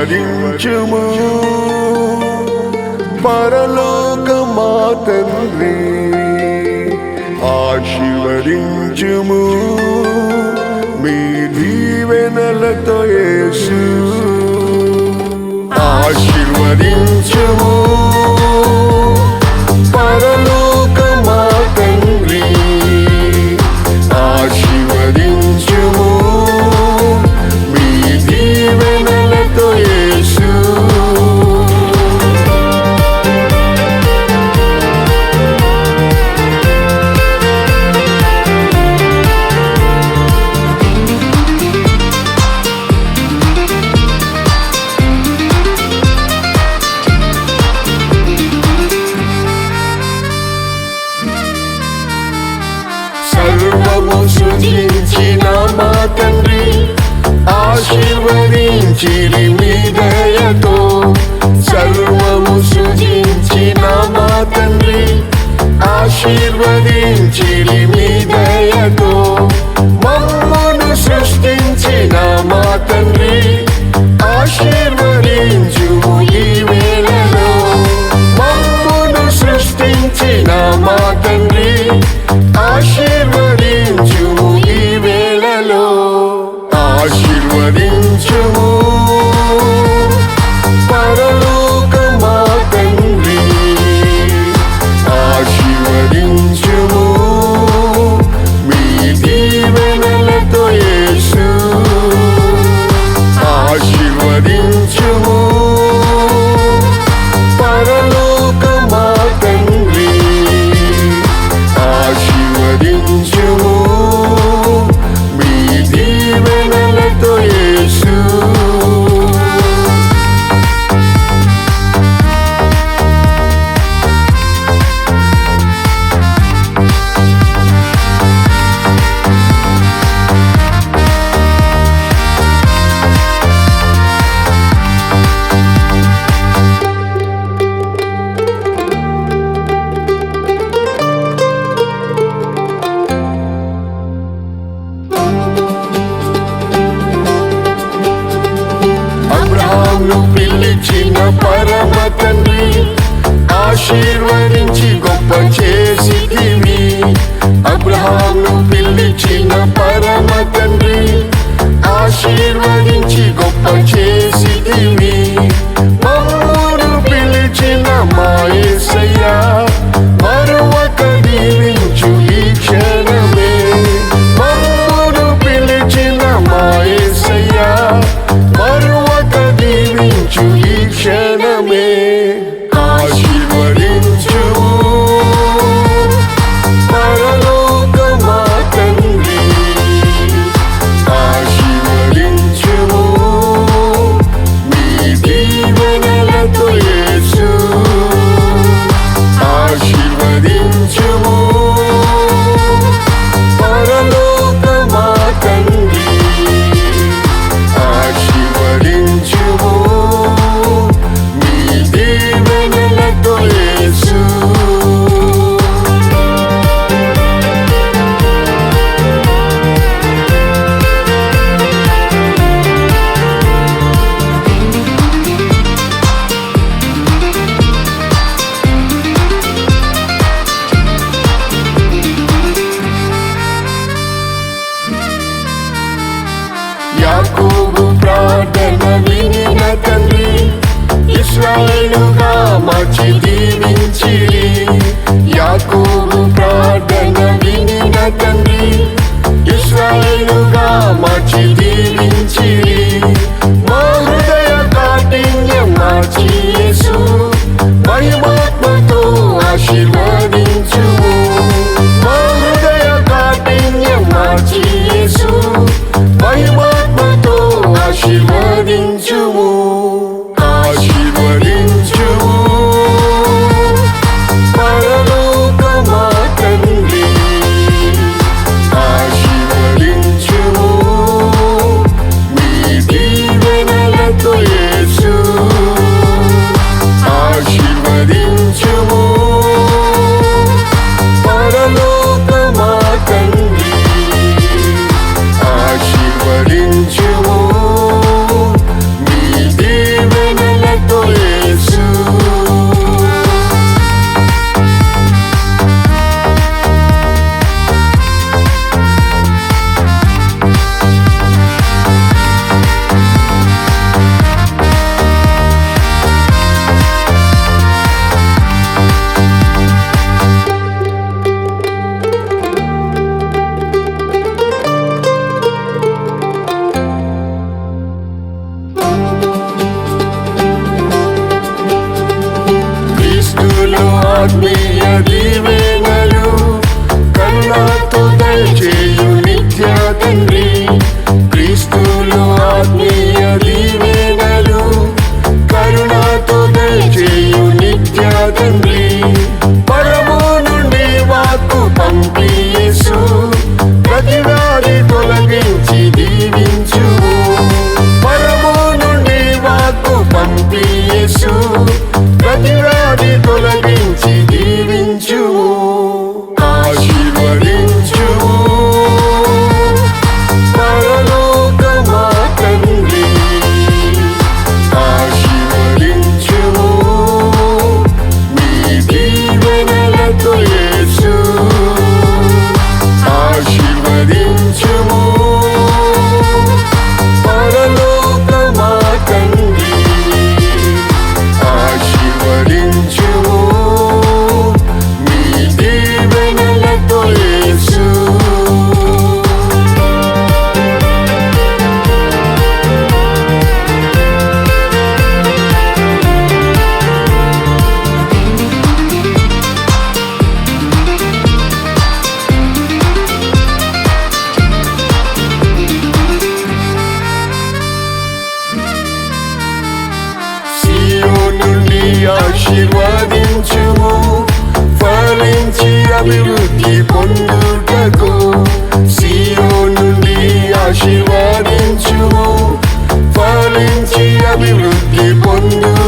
ఆశీర్వదించుము పరలోక మా తండ్రి ఆశీర్వదించుము. మీ దీవెనలతో యేసు. ఆశీర్వదించుము. ఆశీర్వదించిరి మీ దయతో. సర్వము సృజించిన మా తండ్రి. ఆశీర్వదించిరి మీ దయతో. మమ్మను సృష్టించిన మా తండ్రి. ఆశీర్వదించుము ఈ వేళలో. మమ్మును సృష్టించిన మా తండ్రి. ఆశీర్వదించి గొప్ప చేసితివి అబ్రహాంను పిలిచిన పరమ తండ్రి ఆశీర్వదించి గొప్ప చేసితివి మమ్మును పిలిచిన మా ilaha macidi min çiri ఫలించి అభివృద్ధి పొందుటకు సియోను నుండి ఆశీర్వదించుము. ఫలించి అభివృద్ధి పొందు